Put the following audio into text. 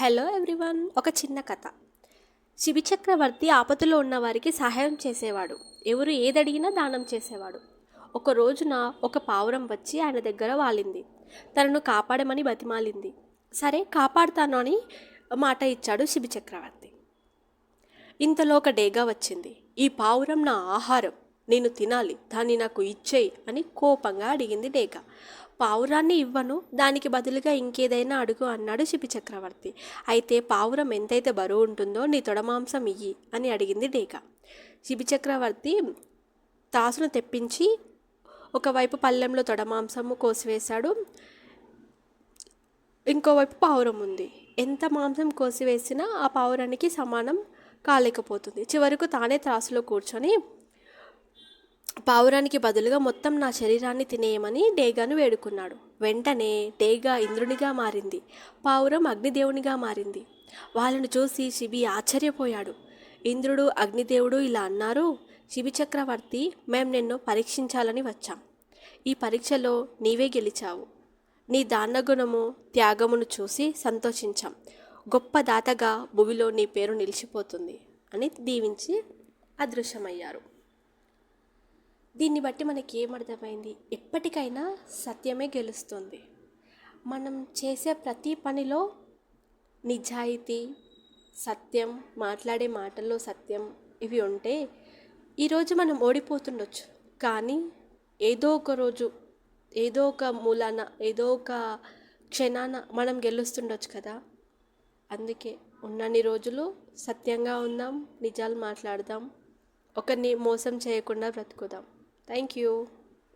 Hello everyone ఒక చిన్న కథ. శిబిచక్రవర్తి ఆపదలో ఉన్న వారికి సహాయం చేసేవాడు. ఎవరు ఏదడిగినా దానం చేసేవాడు. ఒక రోజున ఒక పావురం వచ్చి ఆయన దగ్గర వాలింది. తనను కాపాడమని బతిమాలింది. సరే కాపాడుతాను అని మాట ఇచ్చాడు శిబిచక్రవర్తి. ఇంతలో ఒక డేగా వచ్చింది. ఈ పావురం నా ఆహారం. నేను తినాలి దాన్ని నాకు ఇచ్చేయి అని కోపంగా అడిగింది డేగా పావురాన్ని ఇవ్వను దానికి బదులుగా ఇంకేదైనా అడుగు అన్నాడు శిపి చక్రవర్తి. అయితే పావురం ఎంతైతే బరువు ఉంటుందో నీ తొడమాంసం ఇయ్యి అని అడిగింది డేగా శిబి చక్రవర్తి తాసును తెప్పించి ఒకవైపు పళ్ళెంలో తొడమాంసము కోసివేశాడు ఇంకోవైపు పావురం ఉంది. ఎంత మాంసం కోసివేసినా ఆ పావురానికి సమానం కాలేకపోతుంది. చివరకు తానే త్రాసులో కూర్చొని పావురానికి బదులుగా మొత్తం నా శరీరాన్ని తినేయమని డేగాను వేడుకున్నాడు. వెంటనే డేగా ఇంద్రునిగా మారింది. పావురం అగ్నిదేవునిగా మారింది. వాళ్ళను చూసి శిబి ఆశ్చర్యపోయాడు. ఇంద్రుడు అగ్నిదేవుడు ఇలా అన్నారు శిబి చక్రవర్తి మేం నిన్ను పరీక్షించాలని వచ్చాం. ఈ పరీక్షలో నీవే గెలిచావు. నీ దానగుణము త్యాగమును చూసి సంతోషించాం. గొప్ప దాతగా భూమిలో నీ పేరు నిలిచిపోతుంది అని దీవించి అదృశ్యమయ్యారు. దీన్ని బట్టి మనకి ఏమర్థమైంది ఎప్పటికైనా సత్యమే గెలుస్తుంది. మనం చేసే ప్రతి పనిలో నిజాయితీ సత్యం మాట్లాడే మాటల్లో సత్యం ఇవి ఉంటే ఈరోజు మనం ఓడిపోతుండొచ్చు. కానీ ఏదో ఒక రోజు ఏదో ఒక మూలాన ఏదో ఒక క్షణాన మనం గెలుస్తుండొచ్చు కదా? అందుకే ఉన్నన్ని రోజులు సత్యంగా ఉందాం నిజాలు మాట్లాడదాం ఒకరిని మోసం చేయకుండా బ్రతుకుదాం. Thank you.